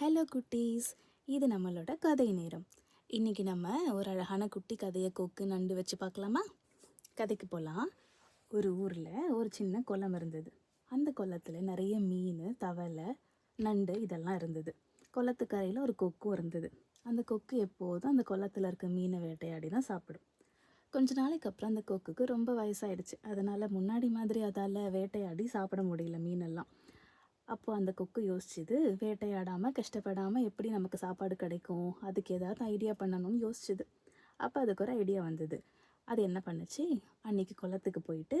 Hello குட்டீஸ் இது நம்மளோட கதை நேரம். இன்றைக்கி நம்ம ஒரு அழகான குட்டி கதையை கொக்கு நண்டு வச்சு பார்க்கலாமா? கதைக்கு போகலாம் ஒரு ஊரில் ஒரு சின்ன குளம் இருந்தது. அந்த குளத்தில் நிறைய மீன் தவளை நண்டு இதெல்லாம் இருந்தது. குளத்துக்கரையில் ஒரு கொக்கும் இருந்தது. அந்த கொக்கு எப்போதும் அந்த குளத்தில் இருக்க மீனை வேட்டையாடி தான் சாப்பிடும். கொஞ்ச நாளைக்கு அப்புறம் அந்த கொக்குக்கு ரொம்ப வயசாயிடுச்சு. அதனால் முன்னாடி மாதிரி அதால் வேட்டையாடி சாப்பிட முடியல மீனெல்லாம். அப்போது அந்த கொக்கு யோசிச்சுது வேட்டையாடாமல் கஷ்டப்படாமல் எப்படி நமக்கு சாப்பாடு கிடைக்கும்? அதுக்கு ஏதாவது ஐடியா பண்ணணும்னு யோசிச்சுது. அப்போ அதுக்கு ஒரு ஐடியா வந்தது. அது என்ன பண்ணுச்சு? அன்னைக்கு குளத்துக்கு போயிட்டு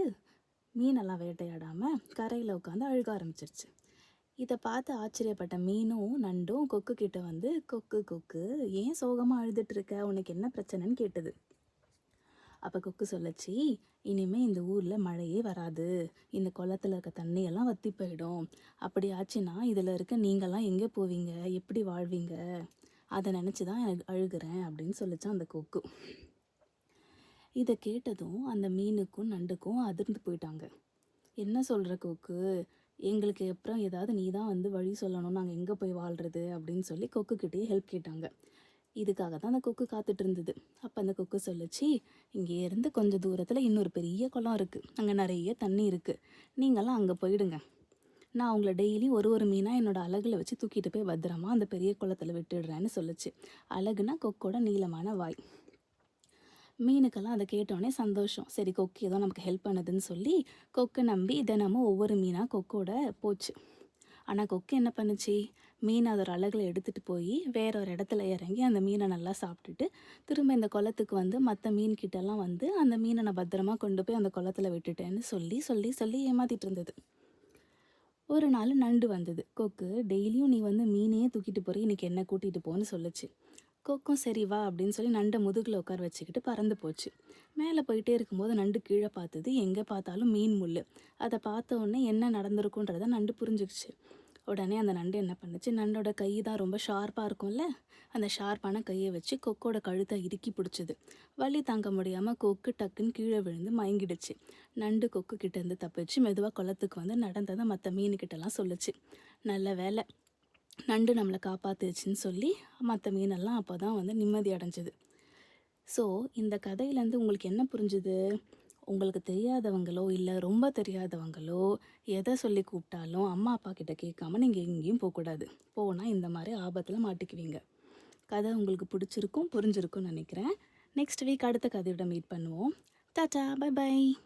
மீனெல்லாம் வேட்டையாடாமல் கரையில் உட்காந்து அழுக ஆரம்பிச்சிருச்சு. இதை பார்த்து ஆச்சரியப்பட்ட மீனும் நண்டும் கொக்கு கிட்ட வந்து கொக்கு கொக்கு ஏன் சோகமாக அழுதுட்டு உனக்கு என்ன பிரச்சனைன்னு கேட்டது. அப்போ கொக்கு சொல்லச்சு இனிமேல் இந்த ஊரில் மழையே வராது. இந்த குளத்துல இருக்க தண்ணியெல்லாம் வற்றி போயிடும். அப்படி ஆச்சுன்னா இதில் இருக்க நீங்கள்லாம் எங்கே போவீங்க? எப்படி வாழ்வீங்க? அதை நினச்சி தான் எனக்கு அழுகிறேன் அப்படின்னு சொல்லிச்சான் அந்த கொக்கு. இதை கேட்டதும் அந்த மீனுக்கும் நண்டுக்கும் அதிர்ந்து போயிட்டாங்க. என்ன சொல்கிற கொக்கு? எங்களுக்கு அப்புறம் ஏதாவது நீ தான் வந்து வழி சொல்லணும் நாங்கள் எங்கே போய் வாழ்கிறது அப்படின்னு சொல்லி கொக்குக்கிட்டே ஹெல்ப் கேட்டாங்க. இதுக்காக தான் அந்த கொக்கு காத்துட்டு இருந்தது. அப்போ அந்த கொக்கு சொல்லிச்சு இங்கே இருந்து கொஞ்சம் தூரத்தில் இன்னொரு பெரிய குளம் இருக்குது அங்கே நிறைய தண்ணி இருக்குது நீங்களாம் அங்கே போயிடுங்க. நான் அவங்கள டெய்லி ஒரு ஒரு மீனாக என்னோடய அழகில் வச்சு தூக்கிட்டு போய் பத்திரமா அந்த பெரிய குளத்தில் விட்டுடுறேன்னு சொல்லிச்சு. அழகுனா கொக்கோட நீளமான வாய். மீனுக்கெல்லாம் அதை கேட்டோடனே சந்தோஷம். சரி கொக்கு ஏதோ நமக்கு ஹெல்ப் பண்ணுதுன்னு சொல்லி கொக்கை நம்பி தினமும் ஒவ்வொரு மீனாக கொக்கோட போச்சு. ஆனால் கொக்கு என்ன பண்ணுச்சு? மீன் அதோட அழகில் எடுத்துகிட்டு போய் வேற ஒரு இடத்துல இறங்கி அந்த மீனை நல்லா சாப்பிட்டுட்டு திரும்ப இந்த குளத்துக்கு வந்து மற்ற மீன் கிட்டலாம் வந்து அந்த மீனை நான் பத்திரமா கொண்டு போய் அந்த குளத்துல விட்டுட்டேன்னு சொல்லி சொல்லி சொல்லி ஏமாத்திட்டு இருந்தது. ஒரு நாள் நண்டு வந்தது. கொக்கு டெய்லியும் நீ வந்து மீனையே தூக்கிட்டு போகிற இன்னைக்கு என்ன கூட்டிகிட்டு போன்னு சொல்லுச்சு. கொக்கும் சரி வா அப்படின்னு சொல்லி நண்டை முதுகில் உட்கார வச்சுக்கிட்டு பறந்து போச்சு. மேலே போயிட்டே இருக்கும்போது நண்டு கீழே பார்த்தது எங்கே பார்த்தாலும் மீன் முள் அதை பார்த்த உடனே என்ன நடந்திருக்குன்றத நண்டு புரிஞ்சுக்கிச்சு. உடனே அந்த நண்டு என்ன பண்ணுச்சு? நண்டோட கை தான் ரொம்ப ஷார்ப்பாக இருக்கும்ல? அந்த ஷார்ப்பான கையை வச்சு கொக்கோட கழுத்தை இறுக்கி பிடிச்சிது. வலி தாங்க முடியாமல் கொக்கு டக்குன்னு கீழே விழுந்து மயங்கிடுச்சு. நண்டு கொக்கு கிட்டேருந்து தப்பிச்சு மெதுவாக குளத்துக்கு வந்து நடந்ததை மற்ற மீன்கிட்டலாம் சொல்லுச்சு. நல்ல வேலை நண்டு நம்மளை காப்பாத்துச்சுன்னு சொல்லி மற்ற மீனெல்லாம் அப்போ தான் வந்து நிம்மதி அடைஞ்சது. ஸோ இந்த கதையிலேருந்து உங்களுக்கு என்ன புரிஞ்சுது? உங்களுக்கு தெரியாதவங்களோ இல்லை ரொம்ப தெரியாதவங்களோ எதை சொல்லி கூப்பிட்டாலும் அம்மா அப்பா கிட்ட கேட்காம நீங்கள் எங்கேயும் போகக்கூடாது போனால் இந்த மாதிரி ஆபத்தில் மாட்டிக்குவீங்க. கதை உங்களுக்கு பிடிச்சிருக்கும் புரிஞ்சிருக்கும்னு நினைக்கிறேன். நெக்ஸ்ட் வீக் அடுத்த கதையோட மீட் பண்ணுவோம். Tata bye by